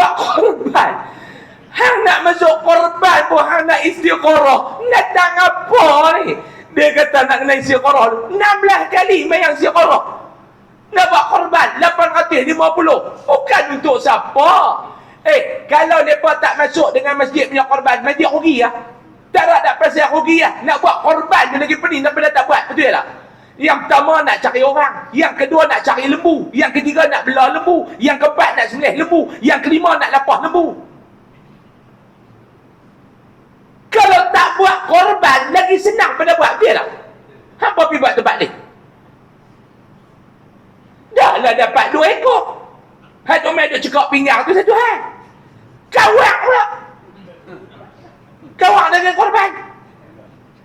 buat korban. Hang nak masuk korban pun hang nak istiqarah. Nak tak apa ni? Dia kata nak kena istiqarah. 16 kali mayang istiqarah. Nak buat korban 850. Bukan untuk siapa. Eh, kalau mereka tak masuk dengan masjid punya korban, masjid rugi lah. Tak ada tak pasal rugi lah. Nak buat korban dia lagi pening dah tak buat. Betul tak? Yang pertama nak cari orang. Yang kedua nak cari lembu. Yang ketiga nak belah lembu. Yang keempat nak sembelih lembu. Yang kelima nak lapah lembu. Kalau tak buat korban, lagi senang pada buat. Betul tak? Apa pergi buat tempat ni? Dah lah dapat dua ekor. Hai tu duk cekak pinggang tu satu hal. Kawak pula. Kawak dengan korban.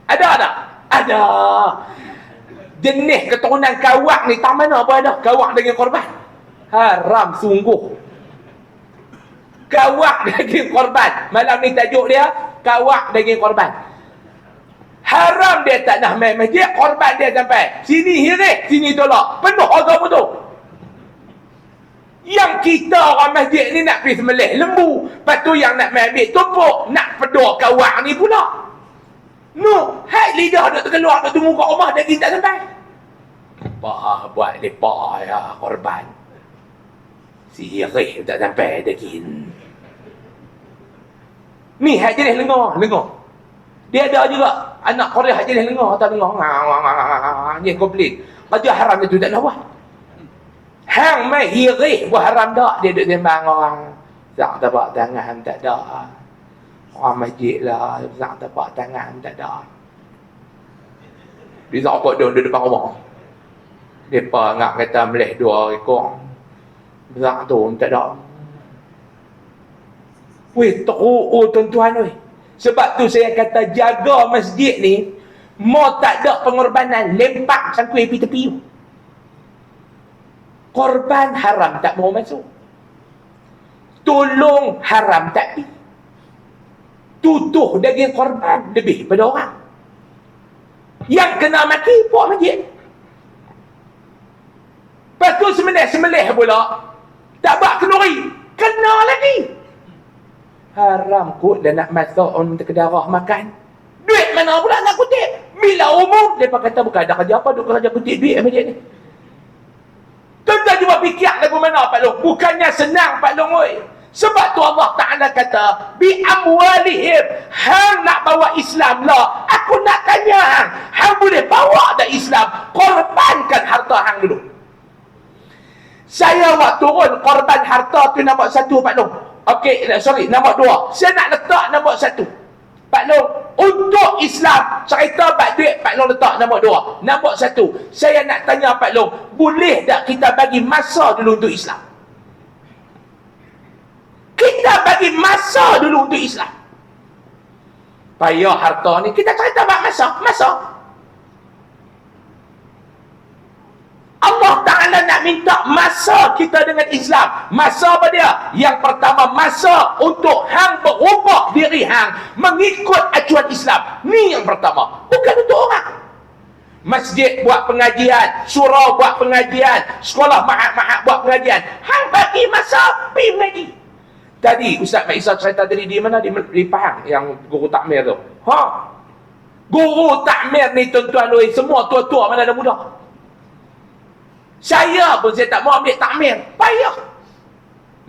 Ada tak? Ada. Jenis keturunan kawak ni tak mana apa ada. Kawak dengan korban. Haram sungguh. Kawak dengan korban. Malam ni tajuk dia, kawak dengan korban. Haram dia tak nak main masjid, korban dia sampai. Sini hirik, sini tolak. Penuh agama tu. Yang kita orang masjid ni nak pergi semelih lembu. Lepas tu yang nak main ambil tumpuk. Nak pedur kawak ni pula. No, hai lidah duk terkeluar duk tunggu kat rumah daging tak sampai. Bah buat lepak ya korban. Sirih tak sampai daging. Ni hak jenis lengar, lengar. Dia ada juga anak Korea hak jenis lengar atau lengar. Ni komplain. Kerja haram itu tak nak buat. Hang mai hirih buat haram tak dia duduk sembang orang. Tak tapak tangan tak ada. Orang masjid lah, tak tapak tangan tak ada. Dia tak apa dia depan rumah. Depa ngak kata melih dua ekor. Besar tu tak ada. Weh, teruk oh tuan-tuan weh. Sebab tu saya kata jaga masjid ni, mau tak ada pengorbanan, lempak sangkui pergi tepi. Korban haram tak mau masuk. Tolong haram tak pergi. Tutuh daging korban lebih pada orang. Yang kena mati puak masjid. Lepas tu semelih-semelih pula. Tak buat kenuri. Kena lagi. Haram kot dah nak masuk minta kedarah makan. Duit mana pula nak kutip? Bila umum, mereka kata bukan ada kerja apa, duk kerja kutip duit masjid ni. Tuan-tuan cuba fikir lagu mana Pak Long. Bukannya senang Pak Long oi. Sebab tu Allah Ta'ala kata, bi amwalihim, hang nak bawa Islam lah. Aku nak tanya hang, hang boleh bawa dah Islam, korbankan harta hang dulu. Saya buat turun korban harta tu nombor satu Pak Long. Okey, sorry, nombor dua. Saya nak letak nombor satu. Pak Long, untuk Islam, cerita Pak Duit, Pak Long letak nombor dua. Nombor satu, saya nak tanya Pak Long, boleh tak kita bagi masa dulu untuk Islam? Kita bagi masa dulu untuk Islam. Payah harta ni, kita cerita bak masa, masa. Allah Ta'ala nak minta masa kita dengan Islam. Masa apa dia? Yang pertama, masa untuk hang berubah diri hang mengikut acuan Islam. Ni yang pertama. Bukan untuk orang. Masjid buat pengajian, surau buat pengajian, sekolah mahat-mahat buat pengajian. Hang bagi masa, pergi mengaji. Tadi Ustaz Mak Isa cerita tadi di mana? Di, di Pahang yang guru takmir tu. Ha? Guru takmir ni tuan-tuan semua tua-tua mana ada muda. Saya pun saya tak mau ambil takmir. Payah.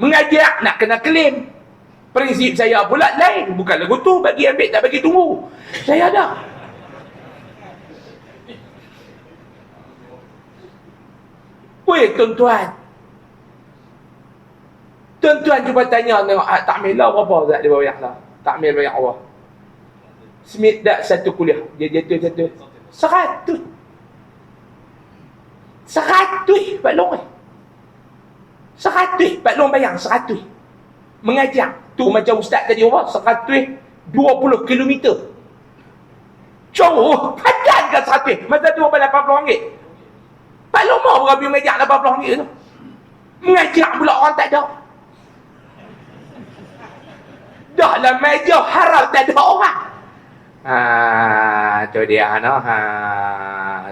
Mengajak nak kena klaim. Prinsip saya pula lain. Bukan lagu tu bagi ambil tak bagi tunggu. Saya ada. Weh tuan-tuan. Tuan-tuan cuba tanya tengok ah, takmir lah berapa tak dia bayar lah. Takmir bayar Allah. Smith dah satu kuliah. Dia jatuh satu. Seratus. Seratus Pak Long eh. Seratus Pak Long bayang seratus. Mengajar. Tu macam ustaz tadi apa? Seratus dua puluh kilometer. Jauh. Padan kan seratus. Masa tu berapa lapan puluh ringgit. Pak Long mau berapa mengajar lapan puluh ringgit tu. Mengajar pula orang tak ada. Dah lah meja haram tak ada orang. Ha, tu dia no. Ha,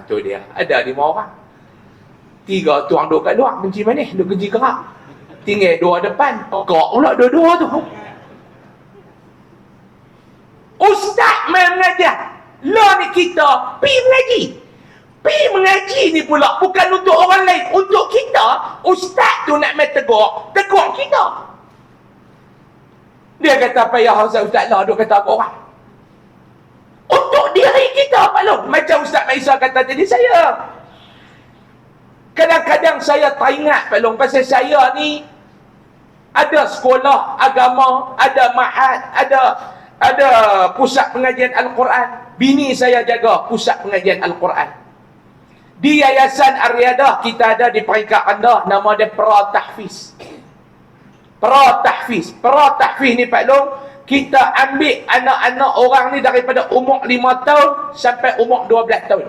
tu dia. Ada lima orang. Tiga tuang duduk kat luar, benci manis, duduk keji kerak. Tinggal dua depan. Kok pula dua-dua tu. Ustaz main mengajar. Lah ni kita pi mengaji. Pi mengaji ni pula bukan untuk orang lain, untuk kita. Ustaz tu nak main tegur, tegur kita. Dia kata payah Ustaz Ustaz lah, dia kata aku orang. Untuk diri kita Pak Long. Macam Ustaz Maisa kata tadi saya. Kadang-kadang saya tak ingat Pak Long. Pasal saya ni ada sekolah agama, ada mahat, ada ada pusat pengajian Al-Quran. Bini saya jaga pusat pengajian Al-Quran. Di Yayasan Aryadah kita ada di peringkat rendah nama dia Pra Tahfiz. Pra Tahfiz. Pra Tahfiz ni Pak Long kita ambil anak-anak orang ni daripada umur 5 tahun sampai umur 12 tahun.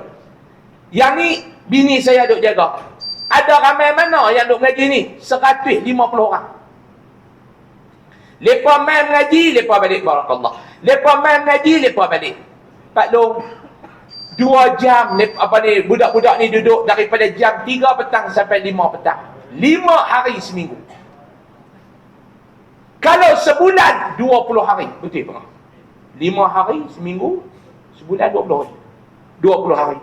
Yang ni bini saya duk jaga. Ada ramai mana yang duk mengaji ni? 150 orang. Lepa main mengaji, lepa balik barakallah. Lepa main mengaji, lepa balik. Pak Long, dua jam lepa, apa ni budak-budak ni duduk daripada jam 3 petang sampai 5 petang. 5 hari seminggu. Kalau sebulan 20 hari, betul tak? 5 hari seminggu, sebulan 20 hari. 20 hari.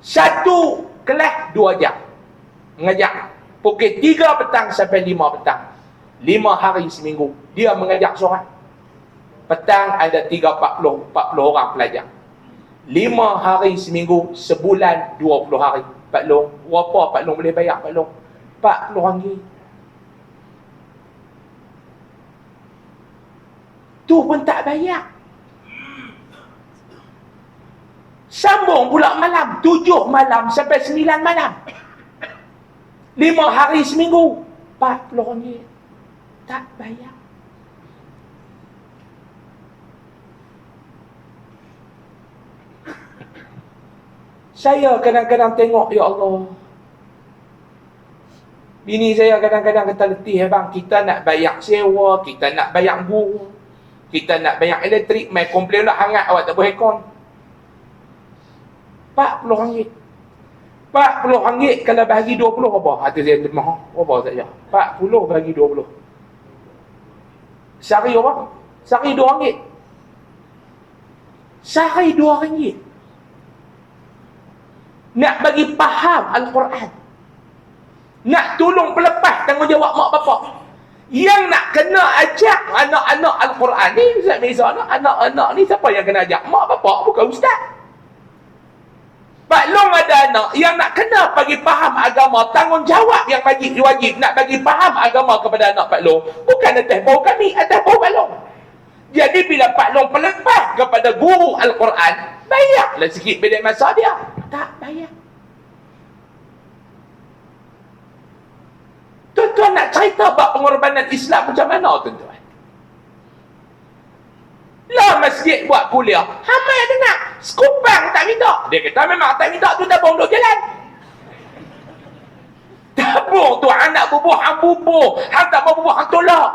Satu kelas 2 jam. Mengajar. Pukul 3 petang sampai 5 petang. 5 hari seminggu. Dia mengajar seorang. Petang ada 3 40 40 orang pelajar. 5 hari seminggu, sebulan 20 hari. Pak Long, berapa Pak Long boleh bayar Pak Long? 40 ringgit. Tu pun tak bayar. Sambung pula malam. Tujuh malam sampai sembilan malam. Lima hari seminggu. Empat puluh ringgit. Tak bayar. Saya kadang-kadang tengok, Ya Allah. Bini saya kadang-kadang kata letih, bang, kita nak bayar sewa, kita nak bayar guru. Kita nak bayar elektrik, mai komplain lah hangat awak tak boleh kon. RM40. RM40 kalau bagi 20 apa? Hati saya termah. Apa saja? RM40 bagi 20. Sehari apa? Sehari RM2. Sehari RM2. Nak bagi faham Al-Quran. Nak tolong pelepas tanggungjawab mak bapak yang nak kena ajak anak-anak Al-Quran ni Ustaz Mirza anak-anak ni siapa yang kena ajak mak bapak bukan ustaz anak yang nak kena bagi faham agama tanggungjawab yang wajib wajib nak bagi faham agama kepada anak Pak Long bukan atas bau kami atas bau Pak Long jadi bila Pak Long pelepas kepada guru Al-Quran bayarlah sikit bilik masa dia tak bayar Tuan-tuan nak cerita bab pengorbanan Islam macam mana tuan-tuan? Lah masjid buat kuliah. Hamai dengar. Sekupang tak minta. Dia kata memang tak minta tu tabung duduk jalan. Tabung tu anak bubuh hang bubuh. Hang tak bubuh hang tolak.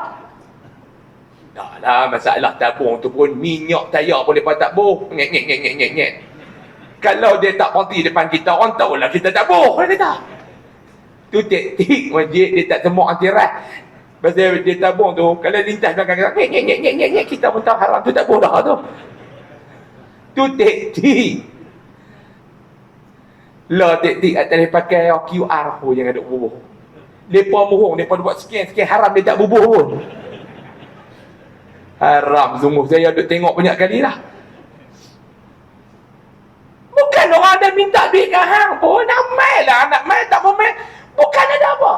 Tak lah masalah tabung tu pun minyak tayar boleh lepas tak buh. Nyet nyet nyet nyet nyet nyet. Kalau dia tak berhenti depan kita, orang tahu lah kita tak buh. Dia kata. Tu taktik masjid dia tak temuk antirat. Pasal dia tabung tu, kalau lintas belakang kita, nyek, nyek, nyek, nyek, nyek, kita pun tahu haram tu tak bodoh tu. Tu taktik. Lah taktik atas dia pakai QR pun yang ada bubuh. Mereka murung, mereka buat scan-scan haram dia tak bubuh pun. Haram sungguh saya duk tengok banyak kali lah. Bukan orang ada minta duit ke hang pun. Nak main lah. Nak main tak mau main. Bukan ada apa.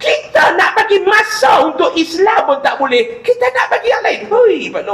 Kita nak bagi masa untuk Islam pun tak boleh. Kita nak bagi yang lain. Hui, Pak.